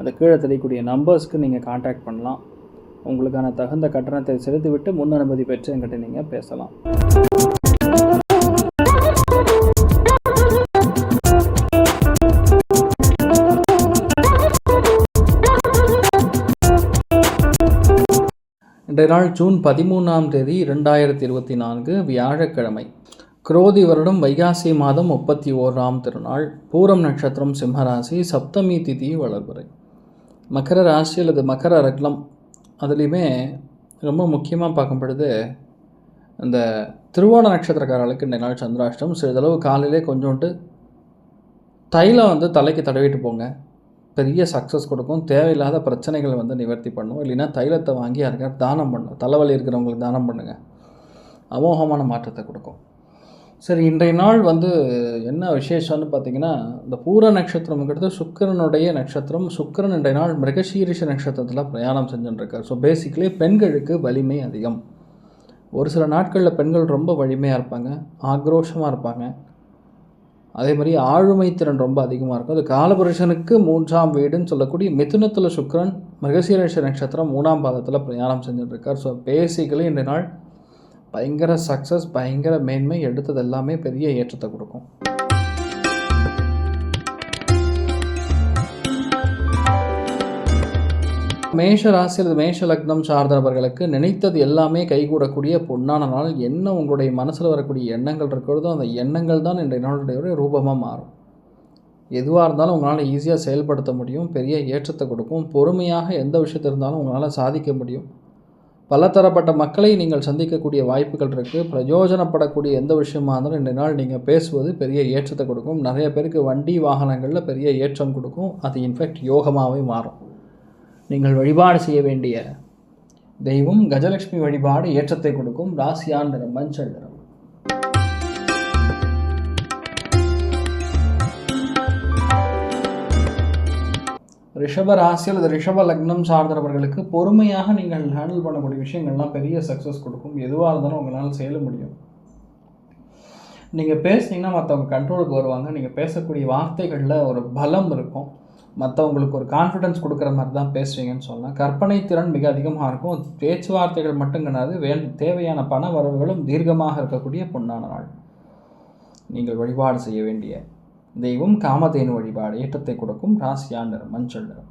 அந்த கீழே தெரியக்கூடிய நம்பர்ஸ்க்கு நீங்கள் காண்டாக்ட் பண்ணலாம். உங்களுக்கான தகுந்த கட்டணத்தை செலுத்திவிட்டு முன் அனுமதி பெற்று என்கிட்ட நீங்கள் பேசலாம். இன்றைய நாள் ஜூன் பதிமூணாம் தேதி இரண்டாயிரத்தி இருபத்தி நான்கு வியாழக்கிழமை. குரோதி வருடம் வைகாசி மாதம் முப்பத்தி ஓராம் திருநாள். பூரம் நட்சத்திரம் சிம்மராசி சப்தமி திதி வளர்புரை. மகர ராசி அல்லது மகர ரக்னம் அதுலேயுமே ரொம்ப முக்கியமாக பார்க்கும் பொழுது இந்த திருவோண நட்சத்திரக்காரர்களுக்கு இந்த நாள் சந்திராஷ்டம் சிறிதளவு காலையிலே கொஞ்சோண்டு தைலம் வந்து தலைக்கு தடவிட்டு போங்க. பெரிய சக்ஸஸ் கொடுக்கும். தேவையில்லாத பிரச்சனைகளை வந்து நிவர்த்தி பண்ணும். இல்லைன்னா தைலத்தை வாங்கி யாருக்காவது தானம் பண்ணும் தலைவலி இருக்கிறவங்களுக்கு தானம் பண்ணுங்கள் அமோகமான மாற்றத்தை கொடுக்கும். சரி இன்றைய நாள் வந்து என்ன விசேஷம்னு பார்த்தீங்கன்னா இந்த பூர நட்சத்திரம்ங்கிறது சுக்கிரனுடைய நட்சத்திரம். சுக்கரன் இன்றைய நாள் மிருகசீரிஷ நட்சத்திரத்தில் பிரயாணம் செஞ்சுட்டுருக்கார். ஸோ பேசிக்கலி பெண்களுக்கு வலிமை அதிகம். ஒரு சில நாட்களில் பெண்கள் ரொம்ப வலிமையாக இருப்பாங்க ஆக்ரோஷமாக இருப்பாங்க. அதே மாதிரி ஆளுமை திறன் ரொம்ப அதிகமாக இருக்கும். அது காலபுருஷனுக்கு மூன்றாம் வீடுன்னு சொல்லக்கூடிய மிதுனத்தில் சுக்கரன் மிருகசீரஷ நட்சத்திரம் மூணாம் பாதத்தில் பிரயாணம் செஞ்சுட்டுருக்கார். ஸோ பேசிக்கலி இன்றைய நாள் பயங்கர சக்ஸஸ் பயங்கர மேன்மை எடுத்தது எல்லாமே பெரிய ஏற்றத்தை கொடுக்கும். மேஷ ராசியில் மேஷ லக்னம் சார்ந்த நபர்களுக்கு நினைத்தது எல்லாமே கைகூடக்கூடிய பொன்னான நாள். என்ன உங்களுடைய மனசில் வரக்கூடிய எண்ணங்கள் இருக்கிறதோ அந்த எண்ணங்கள் தான் இன்றைய நாளுடைய ரூபமாக மாறும். எதுவாக இருந்தாலும் உங்களால் ஈஸியாக செயல்படுத்த முடியும் பெரிய ஏற்றத்தை கொடுக்கும். பொறுமையாக எந்த விஷயத்த இருந்தாலும் உங்களால் சாதிக்க முடியும். பலதரப்பட்ட மக்களை நீங்கள் சந்திக்கக்கூடிய வாய்ப்புகள் இருக்குது பிரயோஜனப்படக்கூடிய எந்த விஷயமா இருந்தாலும் இன்றைய நாள் நீங்கள் பேசுவது பெரிய ஏற்றத்தை கொடுக்கும். நிறைய பேருக்கு வண்டி வாகனங்களில் பெரிய ஏற்றம் கொடுக்கும். அது இன்ஃபேக்ட் யோகமாகவே மாறும். நீங்கள் வழிபாடு செய்ய வேண்டிய தெய்வம் கஜலட்சுமி வழிபாடு ஏற்றத்தை கொடுக்கும். ராசியான் நிறம் மஞ்சள் நிறம். ரிஷப ராசி அல்லது ரிஷப லக்னம் சார்ந்தவர்களுக்கு பொறுமையாக நீங்கள் ஹேண்டில் பண்ணக்கூடிய விஷயங்கள்லாம் பெரிய சக்ஸஸ் கொடுக்கும். எதுவாக இருந்தாலும் உங்களால் செய்ய முடியும். நீங்கள் பேசுனீங்கன்னா மற்றவங்க கண்ட்ரோலுக்கு வருவாங்க. நீங்கள் பேசக்கூடிய வார்த்தைகளில் ஒரு பலம் இருக்கும். மற்றவங்களுக்கு ஒரு கான்ஃபிடென்ஸ் கொடுக்குற மாதிரி தான் பேசுவீங்கன்னு சொல்லலாம். கற்பனை திறன் மிக அதிகமாக இருக்கும். பேச்சுவார்த்தைகள் மட்டும் கிடையாது. வே தேவையான பண வரவுகளும் தீர்க்கமாக இருக்கக்கூடிய பொன்னான நாள். நீங்கள் வழிபாடு செய்ய வேண்டிய தெய்வம் காமதேனு வழிபாடு ஏற்றத்தை கொடுக்கும் ராசியான் நிறம் மஞ்சள் நிறம்.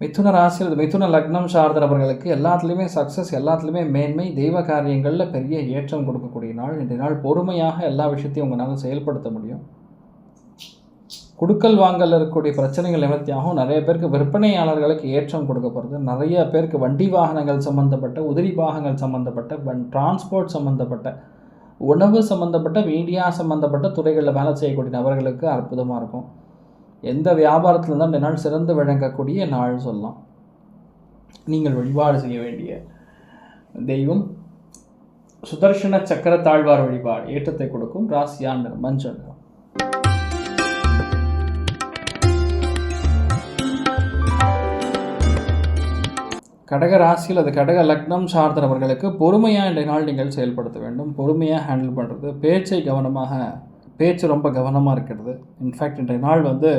மிதுன ராசி அல்லது மிதுன லக்னம் சார்ந்த நபர்களுக்கு எல்லாத்துலேயுமே சக்ஸஸ் எல்லாத்துலேயுமே மேன்மை தெய்வ காரியங்களில் பெரிய ஏற்றம் கொடுக்கக்கூடிய நாள். இன்றைய நாள் பொறுமையாக எல்லா விஷயத்தையும் உங்களால் செயல்படுத்த முடியும். குடுக்கல் வாங்கல் இருக்கக்கூடிய பிரச்சனைகள் நிவர்த்தியாகும் நிறைய பேருக்கு விற்பனையாளர்களுக்கு ஏற்றம் கொடுக்கப்படுறது நிறைய பேருக்கு வண்டி வாகனங்கள் சம்மந்தப்பட்ட உதிரி பாகங்கள் சம்மந்தப்பட்ட வன் டிரான்ஸ்போர்ட் சம்மந்தப்பட்ட உணவு சம்மந்தப்பட்ட மீடியா சம்மந்தப்பட்ட துறைகளில் வேலை செய்யக்கூடிய நபர்களுக்கு அற்புதமாக இருக்கும். எந்த வியாபாரத்தில் இருந்தால் இந்த நாள் சிறந்து விளங்கக்கூடிய நாள் சொல்லலாம். நீங்கள் வழிபாடு செய்ய வேண்டிய தெய்வம். சுதர்ஷன சக்கர தாழ்வார் வழிபாடு ஏற்றத்தை கொடுக்கும். ராசியாண்டர் மஞ்சள். கடக ராசியில் அது கடக லக்னம் சார்ந்தவர்களுக்கு பொறுமையாக இன்றைய நாள் நீங்கள் செயல்படுத்த வேண்டும். பொறுமையாக ஹேண்டில் பண்ணுறது பேச்சை கவனமாக பேச்சு ரொம்ப கவனமாக இருக்கிறது. இன்ஃபேக்ட் இன்றைய நாள் வந்து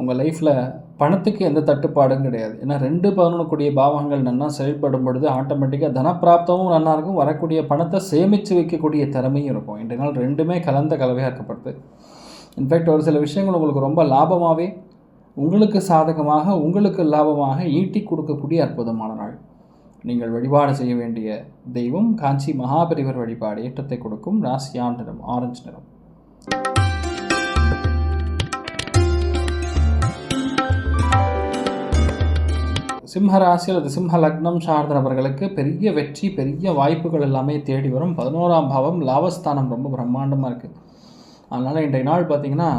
உங்கள் லைஃப்பில் பணத்துக்கு எந்த தட்டுப்பாடும் கிடையாது. ஏன்னா ரெண்டு பதினொன்றுக்கூடிய பாவங்கள் நல்லா செயல்படும் பொழுது ஆட்டோமேட்டிக்காக தனப்பிராப்தமும் நல்லா இருக்கும். வரக்கூடிய பணத்தை சேமித்து வைக்கக்கூடிய திறமையும் இருக்கும். இன்றைய நாள் ரெண்டுமே கலந்த கலவையாக இருக்கப்படுது. இன்ஃபேக்ட் ஒரு சில விஷயங்கள் உங்களுக்கு ரொம்ப லாபமாகவே உங்களுக்கு சாதகமாக உங்களுக்கு லாபமாக ஈட்டி கொடுக்கக்கூடிய அற்புதமான நாள். நீங்கள் வழிபாடு செய்ய வேண்டிய தெய்வம் காஞ்சி மகாபரிவர் வழிபாடு ஏற்றத்தை கொடுக்கும் ராசியான் நிறம் ஆரஞ்சு நிறம். சிம்ம ராசி அல்லது சிம்ம லக்னம் சார்ந்த நபர்களுக்கு பெரிய வெற்றி பெரிய வாய்ப்புகள் எல்லாமே தேடி வரும். பதினோராம் பாவம் லாபஸ்தானம் ரொம்ப பிரம்மாண்டமாக இருக்குது அதனால் இன்றைய நாள் பார்த்திங்கன்னா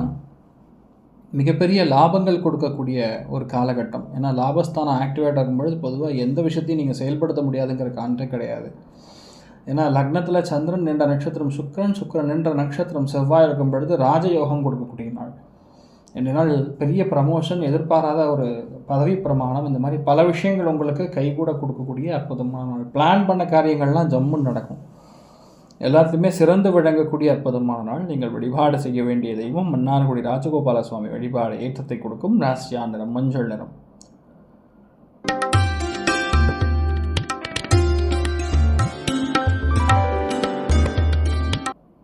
மிகப்பெரிய லாபங்கள் கொடுக்கக்கூடிய ஒரு காலகட்டம். ஏன்னா லாபஸ்தானம் ஆக்டிவேட் ஆகும்பொழுது பொதுவாக எந்த விஷயத்தையும் நீங்கள் செயல்படுத்த முடியாதுங்கிற கான்றே கிடையாது. ஏன்னா லக்னத்தில் சந்திரன் நின்ற நட்சத்திரம் சுக்கரன் சுக்கரன் நின்ற நட்சத்திரம் செவ்வாய் இருக்கும் பொழுது ராஜயோகம் கொடுக்கக்கூடிய நாள். ரெண்டு நாள் பெரிய ப்ரமோஷன் எதிர்பாராத ஒரு பதவி பிரமாணம் இந்த மாதிரி பல விஷயங்கள் உங்களுக்கு கைகூட கொடுக்கக்கூடிய அற்புதமான நாள். பிளான் பண்ண காரியங்கள்லாம் ஜம்முன்னு நடக்கும். எல்லாத்துக்குமே சிறந்து விளங்கக்கூடிய அற்புதமான நாள். நீங்கள் வழிபாடு செய்ய வேண்டிய தெய்வம் மன்னார்குடி ராஜகோபால சுவாமி வழிபாடு ஏற்றத்தை கொடுக்கும் ராசியா நிறம் மஞ்சள் நிறம்.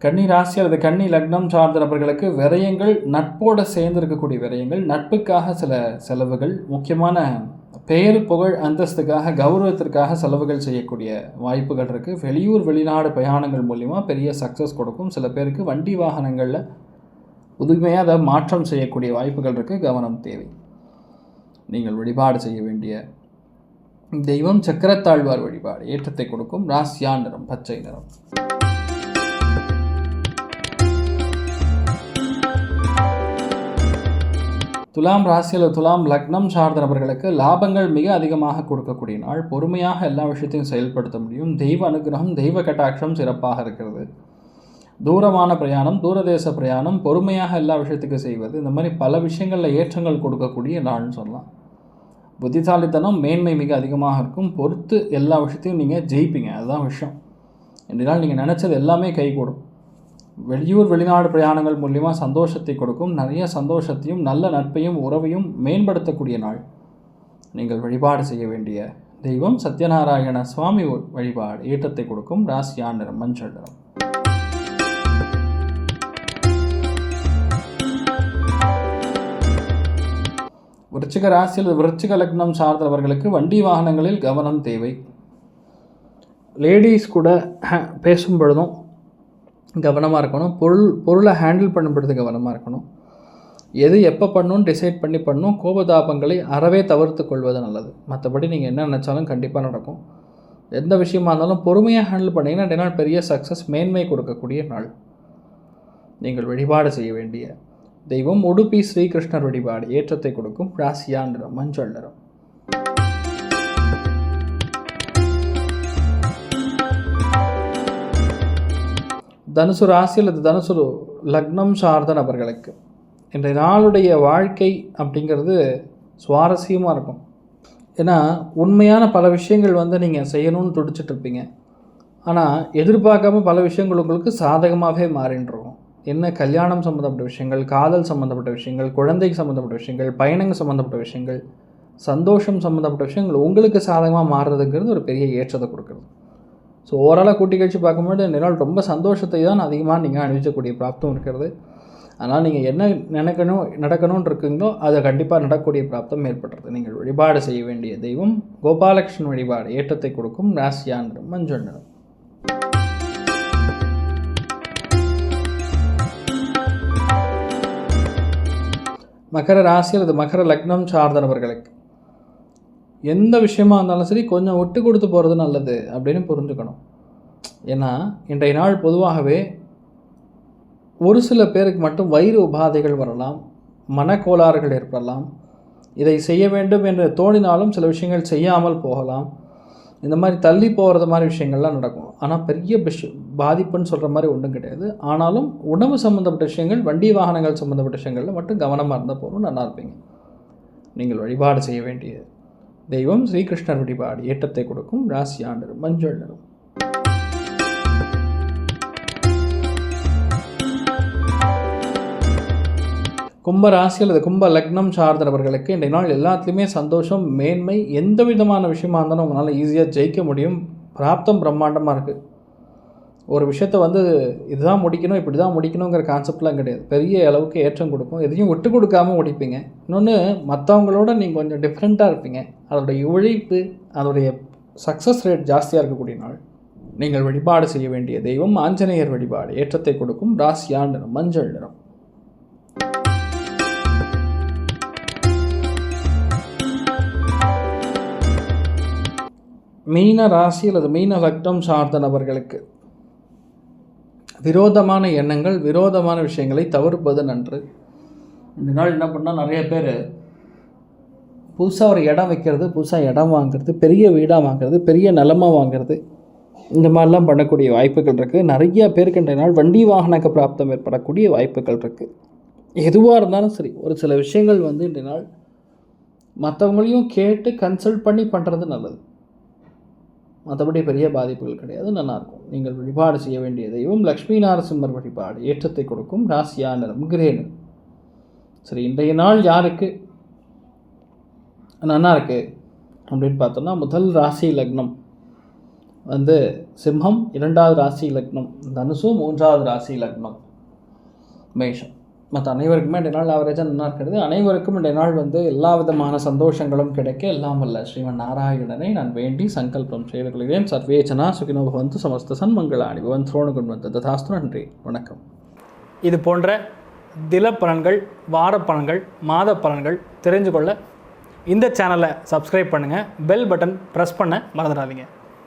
கன்னி ராசி அல்லது கன்னி லக்னம் சார்ந்த நபர்களுக்கு விரயங்கள் நட்போடு சேர்ந்து இருக்கக்கூடிய விரயங்கள் நட்புக்காக சில செலவுகள் முக்கியமான பெயர் புகழ் அந்தஸ்துக்காக கௌரவத்திற்காக செலவுகள் செய்யக்கூடிய வாய்ப்புகள் இருக்குது வெளியூர் வெளிநாடு பிரயாணங்கள் மூலிமா பெரிய சக்ஸஸ் கொடுக்கும். சில பேருக்கு வண்டி வாகனங்களில் புதுமையாக அதை மாற்றம் செய்யக்கூடிய வாய்ப்புகள் இருக்குது கவனம் தேவை. நீங்கள் வழிபாடு செய்ய வேண்டிய தெய்வம் சக்கரத்தாழ்வார் வழிபாடு ஏற்றத்தை கொடுக்கும். ராசியா நிறம் பச்சை நிறம். துலாம் ராசியில் துலாம் லக்னம் சார்ந்த நபர்களுக்கு லாபங்கள் மிக அதிகமாக கொடுக்கக்கூடிய நாள். பொறுமையாக எல்லா விஷயத்தையும் செயல்படுத்த முடியும். தெய்வ அனுகிரகம் தெய்வ கட்டாட்சம் சிறப்பாக இருக்கிறது. தூரமான பிரயாணம் தூரதேச பிரயாணம் பொறுமையாக எல்லா விஷயத்துக்கும் செய்வது. இந்த மாதிரி பல விஷயங்களில் ஏற்றங்கள் கொடுக்கக்கூடிய நாள்னு சொல்லலாம். புத்திசாலித்தனம் மேன்மை மிக அதிகமாக இருக்கும். பொறுத்து எல்லா விஷயத்தையும் நீங்கள் ஜெயிப்பீங்க. அதுதான் விஷயம். என்றால் நீங்கள் நினச்சது எல்லாமே கைகூடும் வெளியூர் வெளிநாடு பிரயாணங்கள் மூலிமா சந்தோஷத்தை கொடுக்கும். நிறைய சந்தோஷத்தையும் நல்ல நட்பையும் உறவையும் மேம்படுத்தக்கூடிய நாள். நீங்கள் வழிபாடு செய்ய வேண்டிய தெய்வம் சத்யநாராயண சுவாமி வழிபாடு ஏற்றத்தை கொடுக்கும். ராசியா நிறம் மஞ்சள் நிறம். விருச்சிக ராசியில் விருச்சிக லக்னம் சார்ந்தவர்களுக்கு வண்டி வாகனங்களில் கவனம் தேவை. லேடிஸ் கூட பேசும் பொழுதும் கவனமாக இருக்கணும். பொருள் பொருளை ஹேண்டில் பண்ணும்போது கவனமாக இருக்கணும். எது எப்போ பண்ணணும்னு டிசைட் பண்ணி பண்ணணும் கோபதாபங்களை அறவே தவிர்த்து கொள்வது நல்லது. மற்றபடி நீங்கள் என்ன நினச்சாலும் கண்டிப்பாக நடக்கும். எந்த விஷயமா இருந்தாலும் பொறுமையாக ஹேண்டில் பண்ணிங்கன்னா ரெண்டு நாள் பெரிய சக்ஸஸ் மேன்மை கொடுக்கக்கூடிய நாள். நீங்கள் வழிபாடு செய்ய வேண்டிய தெய்வம் உடுப்பி ஸ்ரீகிருஷ்ணர் வழிபாடு ஏற்றத்தை கொடுக்கும் ராசியா நிறம் மஞ்சள் நிறம். தனுசு ராசி அல்லது தனுசு லக்னம் சார்ந்த நபர்களுக்கு இன்றைய நாளுடைய வாழ்க்கை அப்படிங்கிறது சுவாரஸ்யமாக இருக்கும். ஏன்னா உண்மையான பல விஷயங்கள் வந்து நீங்கள் செய்யணும்னு துடிச்சிட்ருப்பீங்க ஆனால் எதிர்பார்க்காம பல விஷயங்கள் உங்களுக்கு சாதகமாகவே மாறின்றிருக்கும் என்ன கல்யாணம் சம்மந்தப்பட்ட விஷயங்கள் காதல் சம்மந்தப்பட்ட விஷயங்கள் குழந்தைக்கு சம்மந்தப்பட்ட விஷயங்கள் பயணங்கள் சம்மந்தப்பட்ட விஷயங்கள் சந்தோஷம் சம்மந்தப்பட்ட விஷயங்கள் உங்களுக்கு சாதகமாக மாறுறதுங்கிறது ஒரு பெரிய ஏற்றத்தை கொடுக்குறது. ஸோ ஓவராலாக கூட்டி கழிச்சு பார்க்கும்போது இந்த ரொம்ப சந்தோஷத்தை தான் அதிகமாக நீங்கள் அனுபவிக்கக்கூடிய பிராப்தம் இருக்கிறது. அதனால் நீங்கள் என்ன நினைக்கணும் நடக்கணும்னு இருக்குங்களோ அதை கண்டிப்பாக நடக்கக்கூடிய பிராப்தம் ஏற்படுறது. நீங்கள் வழிபாடு செய்ய வேண்டிய தெய்வம் கோபாலகிருஷ்ணன் வழிபாடு ஏற்றத்தை கொடுக்கும் ராசியான் மஞ்சள் மகர ராசி அல்லது மகர லக்னம் சார்ந்தவர்களுக்கு எந்த விஷயமா இருந்தாலும் சரி கொஞ்சம் விட்டு கொடுத்து போகிறது நல்லது அப்படின்னு புரிஞ்சுக்கணும். ஏன்னா இன்றைய நாள் பொதுவாகவே ஒரு சில பேருக்கு மட்டும் வயிறு உபாதைகள் வரலாம் மனக்கோளாறுகள் ஏற்படலாம். இதை செய்ய வேண்டும் என்று தோணினாலும் சில விஷயங்கள் செய்யாமல் போகலாம். இந்த மாதிரி தள்ளி போகிறது மாதிரி விஷயங்கள்லாம் நடக்கும். ஆனால் பெரிய விஷ பாதிப்புன்னு சொல்கிற மாதிரி ஒன்றும் கிடையாது. ஆனாலும் உணவு சம்மந்தப்பட்ட விஷயங்கள் வண்டி வாகனங்கள் சம்மந்தப்பட்ட விஷயங்களில் மட்டும் கவனமாக இருந்தால் போதும் நல்லா இருப்பீங்க. நீங்கள் வழிபாடு செய்ய வேண்டியது. தெய்வம் ஸ்ரீகிருஷ்ணர் வழிபாடு ஏற்றத்தை கொடுக்கும் ராசி ஆண்டர் மஞ்சள் நிறம். கும்ப ராசி அல்லது கும்ப லக்னம் சார்ந்தவர்களுக்கு இன்றைய நாள் எல்லாத்துலேயுமே சந்தோஷம் மேன்மை எந்த விதமான விஷயமா இருந்தாலும் உங்களால் ஈஸியாக ஜெயிக்க முடியும். பிராப்தம் பிரம்மாண்டமாக இருக்குது ஒரு விஷயத்தை வந்து இதுதான் முடிக்கணும் இப்படி தான் முடிக்கணுங்கிற கான்செப்ட்லாம் கிடையாது. பெரிய அளவுக்கு ஏற்றம் கொடுக்கும். எதையும் விட்டு கொடுக்காமல் முடிப்பீங்க. இன்னொன்று மற்றவங்களோட நீங்கள் கொஞ்சம் டிஃப்ரெண்ட்டாக இருப்பீங்க. அதோடைய உழைப்பு அதோடைய சக்ஸஸ் ரேட் ஜாஸ்தியாக இருக்கக்கூடிய நாள். நீங்கள் வழிபாடு செய்ய வேண்டிய தெய்வம் ஆஞ்சநேயர் வழிபாடு. ஏற்றத்தை கொடுக்கும் ராசியான் நிறம் மஞ்சள் நிறம். மீன ராசி அல்லது மீன லக்னம் சார்ந்த நபர்களுக்கு விரோதமான எண்ணங்கள் விரோதமான விஷயங்களை தவிர்ப்பது நன்று. இந்த நாள் என்ன பண்ணால் நிறைய பேர் புதுசாக ஒரு இடம் வைக்கிறது புதுசாக இடம் வாங்குறது பெரிய வீடாக வாங்குறது பெரிய நிலமாக வாங்குறது இந்த மாதிரிலாம் பண்ணக்கூடிய வாய்ப்புகள் இருக்குது நிறைய பேருக்கு இன்றைய நாள் வண்டி வாகனக்கு பிராப்தம் ஏற்படக்கூடிய வாய்ப்புகள் இருக்குது எதுவாக இருந்தாலும் சரி ஒரு சில விஷயங்கள் வந்து இன்றைய நாள் மற்றவங்களையும் கேட்டு கன்சல்ட் பண்ணி பண்ணுறது நல்லது. மற்றபடி பெரிய பாதிப்புகள் கிடையாது நல்லாயிருக்கும் நீங்கள் வழிபாடு செய்ய வேண்டிய தெய்வம் லக்ஷ்மி நாரசிம்மர் வழிபாடு ஏற்றத்தை கொடுக்கும் ராசியா நிறம் கிரேனு சரி இன்றைய நாள் யாருக்கு? நல்லா இருக்குது அப்படின்னு பார்த்தோம்னா முதல் ராசி லக்னம் வந்து சிம்மம் இரண்டாவது ராசி லக்னம் தனுசு மூன்றாவது ராசி லக்னம் மேஷம். மற்ற அனைவருக்குமே ரெனால் நாள் ஆவரேஜாக நல்லா இருக்கிறது. அனைவருக்கும் ரெனால் நாள் வந்து எல்லா விதமான சந்தோஷங்களும் கிடைக்க எல்லாம் வல்ல. ஸ்ரீமன் நாராயணனை நான் வேண்டி சங்கல்பம் செய்து கொள்கிறேன். சர்வேச்சனா சுகினோ பவந்து சமஸ்த சன்மங்களாணி பவன் கொண்டு வந்து ததாஸ்து. நன்றி. வணக்கம். இது போன்ற தில பலன்கள் வார பலன்கள் மாத பலன்கள் தெரிஞ்சு கொள்ள இந்த சேனலை சப்ஸ்கிரைப் பண்ணுங்கள் பெல் பட்டன் ப்ரெஸ் பண்ண மறந்துடாதீங்க.